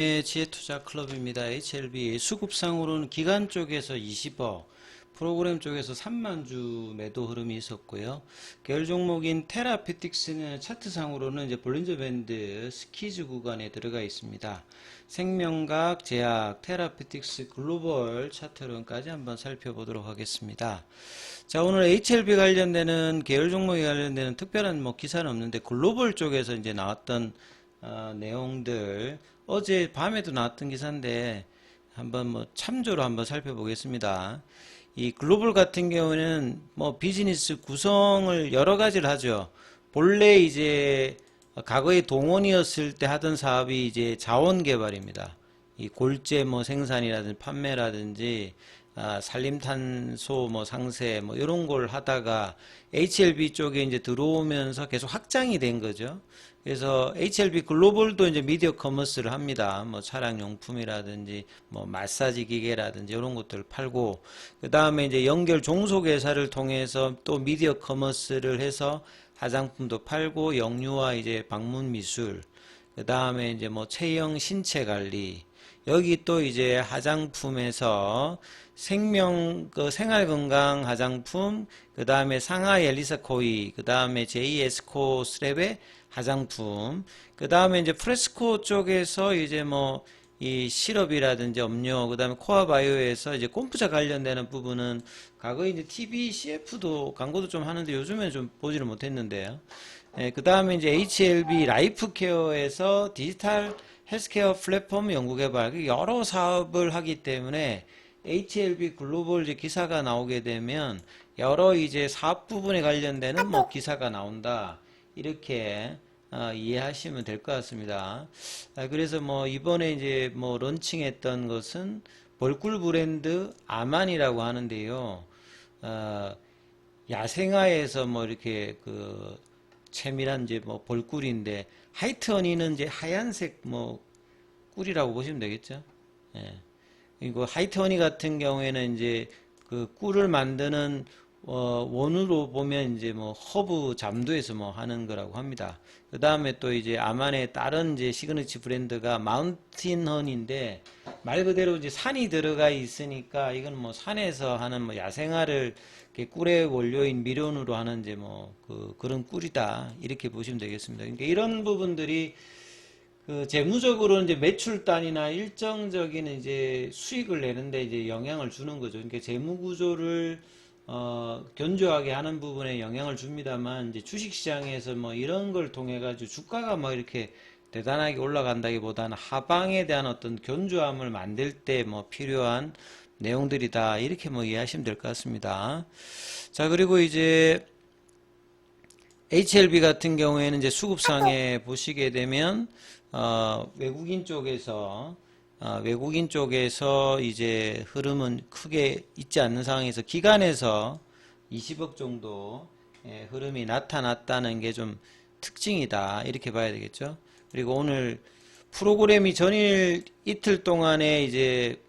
네, 지혜투자 클럽입니다. HLB 수급상으로는 기간 쪽에서 20억, 프로그램 쪽에서 3만 주 매도 흐름이 있었고요. 계열 종목인 테라피틱스는 차트상으로는 이제 볼린저 밴드 스키즈 구간에 들어가 있습니다. 생명각, 제약, 테라피틱스 글로벌 차트론까지 한번 살펴보도록 하겠습니다. 자, 오늘 HLB 관련되는 계열 종목에 관련되는 특별한 뭐 기사는 없는데 글로벌 쪽에서 이제 나왔던 어, 내용들 어제 밤에도 나왔던 기사인데 한번 뭐 참조로 한번 살펴보겠습니다. 이 글로벌 같은 경우는 뭐 비즈니스 구성을 여러 가지를 하죠. 본래 이제 과거에 동원이었을 때 하던 사업이 이제 자원 개발입니다. 이 골재 뭐 생산이라든지 판매라든지 아, 산림탄소 뭐 상세 뭐 이런 걸 하다가 HLB 쪽에 이제 들어오면서 계속 확장이 된 거죠. 그래서 HLB 글로벌도 이제 미디어 커머스를 합니다. 뭐 차량 용품이라든지 뭐 마사지 기계라든지 이런 것들을 팔고 그 다음에 이제 연결 종속 회사를 통해서 또 미디어 커머스를 해서 화장품도 팔고 영유아 이제 방문 미술 그 다음에 이제 뭐 체형 신체 관리 여기 또 이제 화장품에서 생명 그 생활 건강 화장품 그 다음에 상하이 엘리사 코이 그 다음에 JS코 스랩의 화장품. 그 다음에 이제 프레스코 쪽에서 이제 뭐 이 시럽이라든지 음료 그 다음에 코아바이오에서 이제 꼼프자 관련되는 부분은 과거에 이제 TV, CF도 광고도 좀 하는데 요즘에는 좀 보지를 못했는데요. 예, 그 다음에 이제 HLB 라이프 케어에서 디지털 헬스케어 플랫폼 연구개발 여러 사업을 하기 때문에 HLB 글로벌 이제 기사가 나오게 되면 여러 이제 사업 부분에 관련되는 뭐 기사가 나온다 이렇게 어, 이해하시면 될 것 같습니다. 아, 그래서 뭐 이번에 이제 뭐 런칭했던 것은 벌꿀 브랜드 아만이라고 하는데요. 어, 야생화에서 뭐 이렇게 그 채밀한 이제 뭐 벌꿀인데 하이트 허니는 이제 하얀색 뭐 꿀이라고 보시면 되겠죠. 예. 그리고 하이트 허니 같은 경우에는 이제 그 꿀을 만드는 어, 원으로 보면 이제 뭐 허브 잠도에서 뭐 하는 거라고 합니다. 그 다음에 또 이제 아만의 다른 이제 시그니처 브랜드가 마운틴 헌인데 말 그대로 이제 산이 들어가 있으니까 이건 뭐 산에서 하는 뭐 야생화를 꿀의 원료인 미련으로 하는 이제 뭐 그 그런 꿀이다 이렇게 보시면 되겠습니다. 그러니까 이런 부분들이 그 재무적으로 이제 매출단이나 일정적인 이제 수익을 내는데 이제 영향을 주는 거죠. 그러니까 재무 구조를 어, 견조하게 하는 부분에 영향을 줍니다만 이제 주식시장에서 뭐 이런 걸 통해 가지고 주가가 뭐 이렇게 대단하게 올라간다기보다는 하방에 대한 어떤 견조함을 만들 때 뭐 필요한 내용들이다 이렇게 뭐 이해하시면 될 것 같습니다. 자 그리고 이제 HLB 같은 경우에는 이제 수급상에 보시게 되면 어, 외국인 쪽에서 어, 외국인 쪽에서 이제 흐름은 크게 있지 않는 상황에서 기간에서 20억 정도 의 흐름이 나타났다는 게 좀 특징이다 이렇게 봐야 되겠죠. 그리고 오늘 프로그램이 전일 이틀 동안에 이제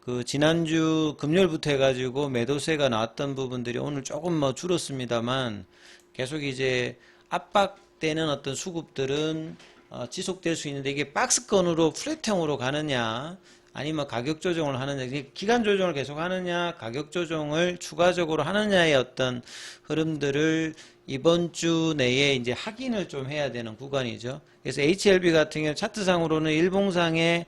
그 지난주 금요일부터 해가지고 매도세가 나왔던 부분들이 오늘 조금 뭐 줄었습니다만 계속 이제 압박되는 어떤 수급들은 어, 지속될 수 있는데 이게 박스건으로 플랫형으로 가느냐 아니면 가격 조정을 하느냐 기간 조정을 계속 하느냐 가격 조정을 추가적으로 하느냐의 어떤 흐름들을 이번 주 내에 이제 확인을 좀 해야 되는 구간이죠. 그래서 HLB 같은 경우 차트상으로는 일봉상의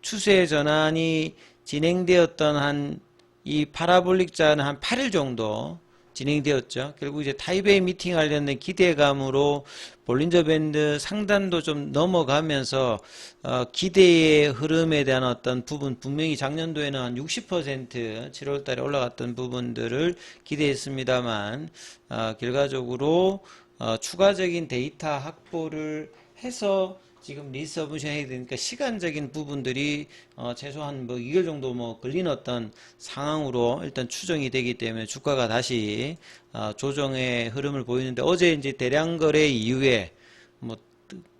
추세 전환이 진행되었던 한 이 파라볼릭 자는 한 8일 정도 진행되었죠. 결국 이제 타이베이 미팅 관련된 기대감으로 볼린저 밴드 상단도 좀 넘어가면서 어, 기대의 흐름에 대한 어떤 부분 분명히 작년도에는 한 60% 7월 달에 올라갔던 부분들을 기대했습니다만 어, 결과적으로 어, 추가적인 데이터 확보를 해서 지금 리서브션 해야 되니까 시간적인 부분들이 어 최소한 뭐 2개월 정도 뭐 걸린 어떤 상황으로 일단 추정이 되기 때문에 주가가 다시 어 조정의 흐름을 보이는데 어제 이제 대량 거래 이후에 뭐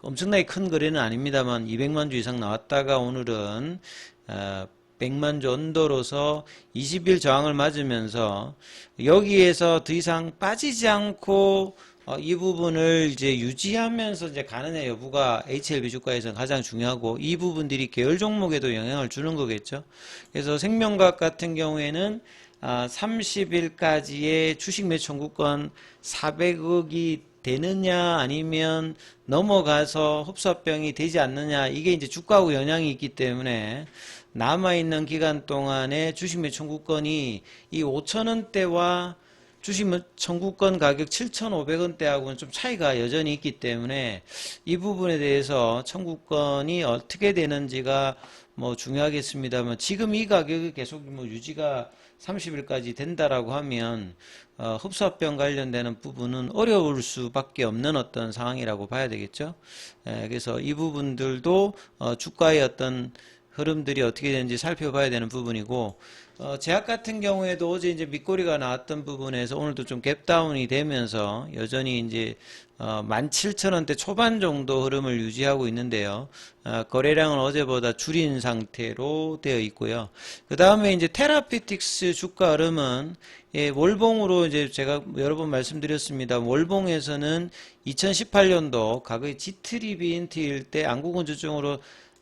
엄청나게 큰 거래는 아닙니다만 200만 주 이상 나왔다가 오늘은 어 100만 주 언더로서 20일 저항을 맞으면서 여기에서 더 이상 빠지지 않고 어, 이 부분을 이제 유지하면서 이제 가느냐 여부가 HLB 주가에서 가장 중요하고 이 부분들이 계열 종목에도 영향을 주는 거겠죠. 그래서 생명과학 같은 경우에는 아, 30일까지의 주식 매수 청구권 400억이 되느냐 아니면 넘어가서 흡수합병이 되지 않느냐 이게 이제 주가하고 영향이 있기 때문에 남아있는 기간 동안에 주식 매수 청구권이 이 5천원대와 주식 청구권 가격 7,500원대하고는 좀 차이가 여전히 있기 때문에 이 부분에 대해서 청구권이 어떻게 되는지가 뭐 중요하겠습니다만 지금 이 가격이 계속 뭐 유지가 30일까지 된다라고 하면 어, 흡수합병 관련되는 부분은 어려울 수밖에 없는 어떤 상황이라고 봐야 되겠죠. 에, 그래서 이 부분들도 어, 주가의 어떤 흐름들이 어떻게 되는지 살펴봐야 되는 부분이고 어, 제약 같은 경우에도 어제 이제 밑꼬리가 나왔던 부분에서 오늘도 좀 갭다운이 되면서 여전히 이제 어, 17,000원대 초반 정도 흐름을 유지하고 있는데요. 어, 거래량은 어제보다 줄인 상태로 되어 있고요. 그 다음에 이제 테라피틱스 주가 흐름은 예, 월봉으로 이제 제가 여러 번 말씀드렸습니다. 월봉에서는 2018년도 과거의 지트리비 인트일 때 안구건조증으로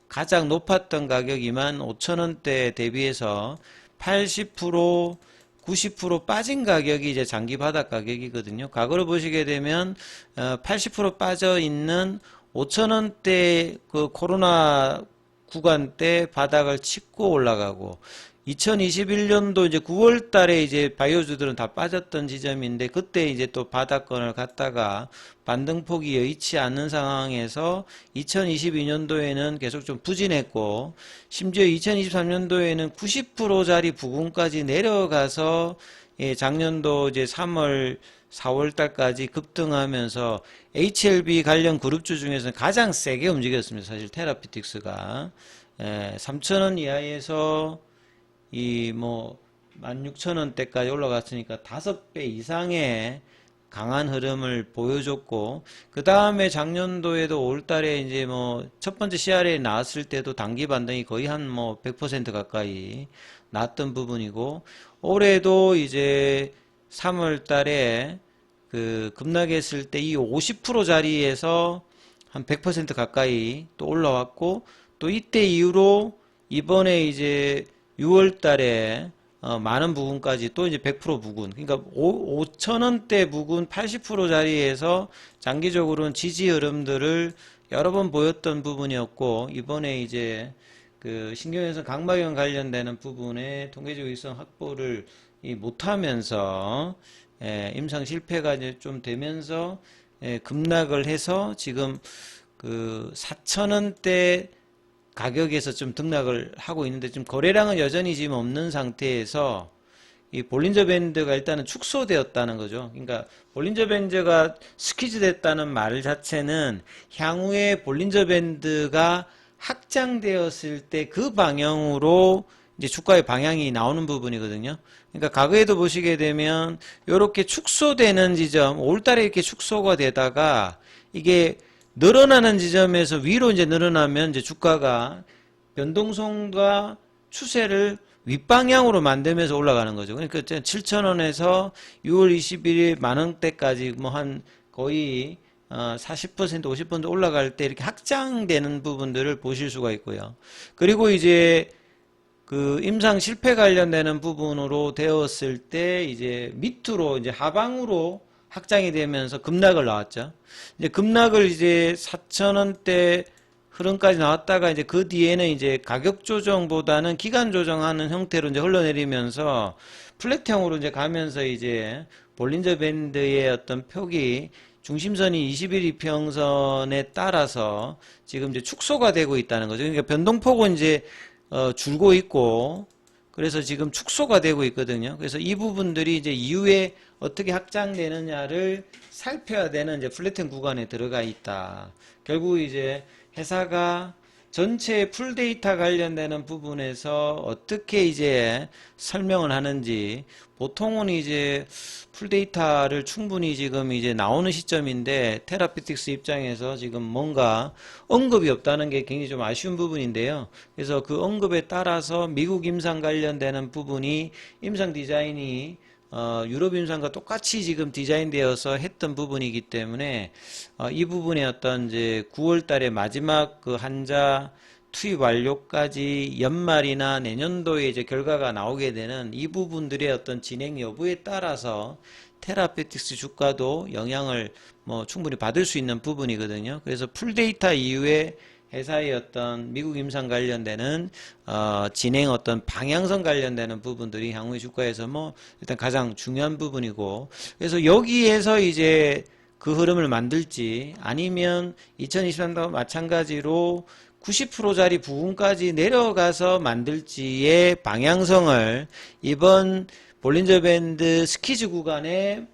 가장 높았던 가격이 15,000원대 대비해서 80% 90% 빠진 가격이 이제 장기 바닥 가격이거든요. 과거로 보시게 되면 80% 빠져 있는 5천원대 그 코로나 구간 때 바닥을 짚고 올라가고 2021년도 이제 9월 달에 이제 바이오주들은 다 빠졌던 지점인데 그때 이제 또 바닥권을 갔다가 반등폭이 여의치 않는 상황에서 2022년도에는 계속 좀 부진했고 심지어 2023년도에는 90%짜리 부근까지 내려가서 예, 작년도 이제 3월 4월 달까지 급등하면서 HLB 관련 그룹주 중에서는 가장 세게 움직였습니다. 사실 테라피틱스가 예, 3,000원 이하에서 이 뭐 16,000원대까지 올라갔으니까 5배 이상의 강한 흐름을 보여줬고 그 다음에 작년도에도 올달에 이제 뭐 첫 번째 CR에 나왔을 때도 단기 반등이 거의 한 뭐 100% 가까이 났던 부분이고 올해도 이제 3월 달에 그 급락했을 때 이 50% 자리에서 한 100% 가까이 또 올라왔고 또 이때 이후로 이번에 이제 6월 달에 어, 많은 부분까지 또 이제 100% 부근. 그러니까 5, 5천원대 부근 80% 자리에서 장기적으로는 지지 흐름들을 여러 번 보였던 부분이었고 이번에 이제 그 신경외선 각막염 관련되는 부분에 통계적 일성 확보를 이 못하면서 예, 임상 실패가 이제 좀 되면서 예, 급락을 해서 지금 그 4천 원대 가격에서 좀 등락을 하고 있는데 지금 거래량은 여전히 지금 없는 상태에서 이 볼린저 밴드가 일단은 축소되었다는 거죠. 그러니까 볼린저 밴드가 스퀴즈 됐다는 말 자체는 향후에 볼린저 밴드가 확장되었을 때 그 방향으로 이제 주가의 방향이 나오는 부분이거든요. 그러니까 과거에도 보시게 되면 이렇게 축소되는 지점, 올달에 이렇게 축소가 되다가 이게 늘어나는 지점에서 위로 이제 늘어나면 이제 주가가 변동성과 추세를 윗방향으로 만들면서 올라가는 거죠. 그러니까 7,000원에서 6월 21일 만 원대까지 뭐 한 거의 어, 40% 50% 올라갈 때 이렇게 확장되는 부분들을 보실 수가 있고요. 그리고 이제 그 임상 실패 관련되는 부분으로 되었을 때 이제 밑으로 이제 하방으로 확장이 되면서 급락을 나왔죠. 이제 급락을 이제 4천원대 흐름까지 나왔다가 이제 그 뒤에는 이제 가격 조정보다는 기간 조정하는 형태로 이제 흘러내리면서 플랫형으로 이제 가면서 이제 볼린저 밴드의 어떤 폭이 중심선이 21 이평선에 따라서 지금 이제 축소가 되고 있다는 거죠. 그러니까 변동폭은 이제 어 줄고 있고 그래서 지금 축소가 되고 있거든요. 그래서 이 부분들이 이제 이후에 어떻게 확장되느냐를 살펴야 되는 이제 플래튼 구간에 들어가 있다. 결국 이제 회사가 전체 풀데이터 관련되는 부분에서 어떻게 이제 설명을 하는지 보통은 이제 풀데이터를 충분히 지금 이제 나오는 시점인데 테라피틱스 입장에서 지금 뭔가 언급이 없다는 게 굉장히 좀 아쉬운 부분인데요. 그래서 그 언급에 따라서 미국 임상 관련되는 부분이 임상 디자인이 어, 유럽 임상과 똑같이 지금 디자인되어서 했던 부분이기 때문에 어, 이 부분의 어떤 이제 9월 달에 마지막 그 한자 투입 완료까지 연말이나 내년도에 이제 결과가 나오게 되는 이 부분들의 어떤 진행 여부에 따라서 테라페틱스 주가도 영향을 뭐 충분히 받을 수 있는 부분이거든요. 그래서 풀 데이터 이후에 회사의 어떤 미국 임상 관련되는 어, 진행 어떤 방향성 관련되는 부분들이 향후의 주가에서 뭐 일단 가장 중요한 부분이고 그래서 여기에서 이제 그 흐름을 만들지 아니면 2023년도 마찬가지로 90%짜리 부분까지 내려가서 만들지의 방향성을 이번 볼린저 밴드 스키즈 구간에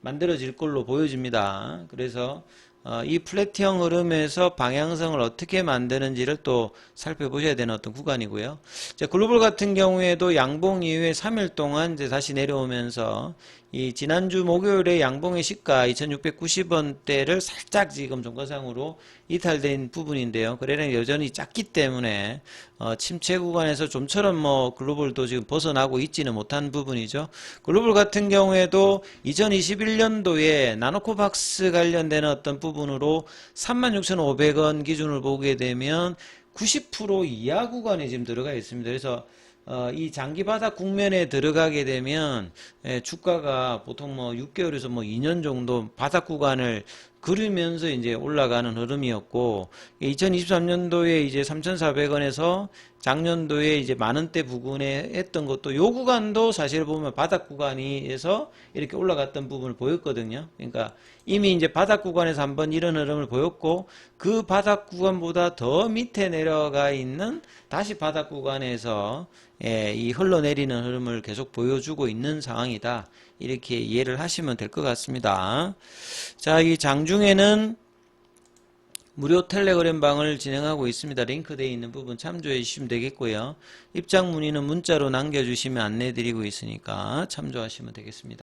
만들어질 걸로 보여집니다. 그래서 어, 이 플랫형 흐름에서 방향성을 어떻게 만드는지를 또 살펴보셔야 되는 어떤 구간이고요. 자, 글로벌 같은 경우에도 양봉 이후에 3일 동안 이제 다시 내려오면서 이 지난주 목요일에 양봉의 시가 2690원대를 살짝 지금 종가상으로 이탈된 부분인데요. 거래량이 여전히 작기 때문에 어, 침체 구간에서 좀처럼 뭐 글로벌도 지금 벗어나고 있지는 못한 부분이죠. 글로벌 같은 경우에도 2021년도에 나노코박스 관련되는 어떤 부분으로 36,500원 기준을 보게 되면 90% 이하 구간에 지금 들어가 있습니다. 그래서 어, 이 장기 바닥 국면에 들어가게 되면 예, 주가가 보통 뭐 6개월에서 뭐 2년 정도 바닥 구간을 그리면서 이제 올라가는 흐름이었고 2023년도에 이제 3,400원에서 작년도에 이제 만 원대 부근에 했던 것도 요 구간도 사실 보면 바닥 구간이에서 이렇게 올라갔던 부분을 보였거든요. 그러니까 이미 이제 바닥 구간에서 한번 이런 흐름을 보였고 그 바닥 구간보다 더 밑에 내려가 있는 다시 바닥 구간에서 예, 이 흘러내리는 흐름을 계속 보여주고 있는 상황이다. 이렇게 이해를 하시면 될 것 같습니다. 자, 이 장중에는 무료 텔레그램 방을 진행하고 있습니다. 링크되어 있는 부분 참조해 주시면 되겠고요. 입장 문의는 문자로 남겨주시면 안내 드리고 있으니까 참조하시면 되겠습니다.